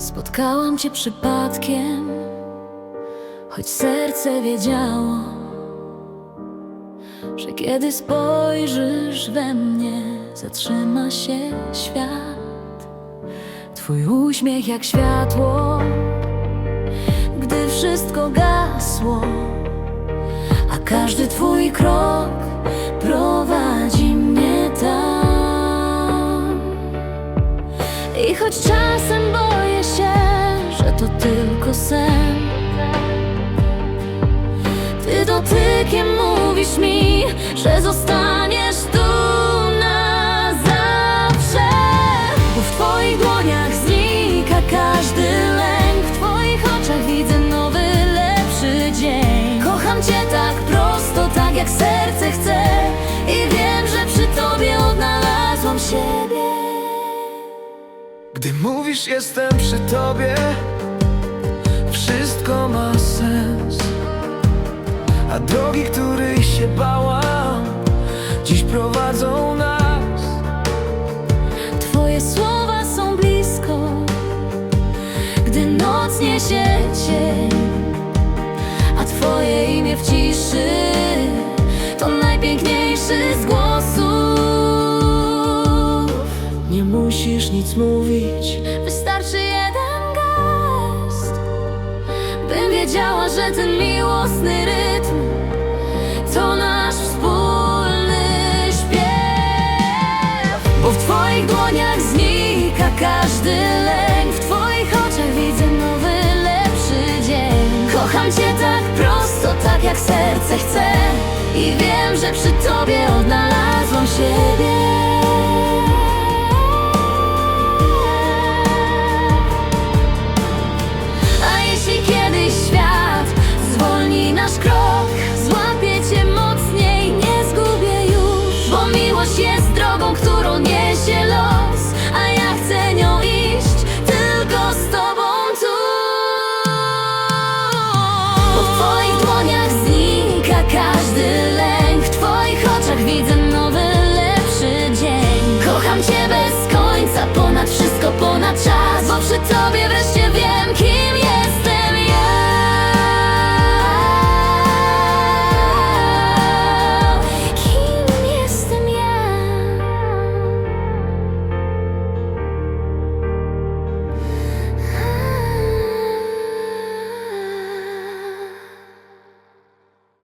Spotkałam cię przypadkiem, choć serce wiedziało, że kiedy spojrzysz we mnie, zatrzyma się świat. Twój uśmiech jak światło, gdy wszystko gasło, a każdy twój krok prowadzi mnie tam. I choć czasem boję się, że to tylko sen. Ty dotykiem mówisz mi, że zostaniesz tu na zawsze. Bo w twoich dłoniach znika każdy lęk W twoich oczach widzę nowy, lepszy dzień. Kocham cię tak prosto, tak jak serce chce I wiem, że przy tobie odnalazłam siebie Gdy mówisz jestem przy tobie Wszystko ma sens. A drogi, których się bałam Dziś prowadzą nas. Twoje słowa są blisko, gdy noc niesie cień, a Twoje imię w ciszy to najpiękniejszy z mówić Wystarczy jeden gest, bym wiedziała, że ten miłosny rytm to nasz wspólny śpiew. Bo w Twoich dłoniach znika każdy lęk, w Twoich oczach widzę nowy, lepszy dzień. Kocham Cię tak prosto, tak jak serce chce, i wiem, że przy Tobie odnalazłam siebie.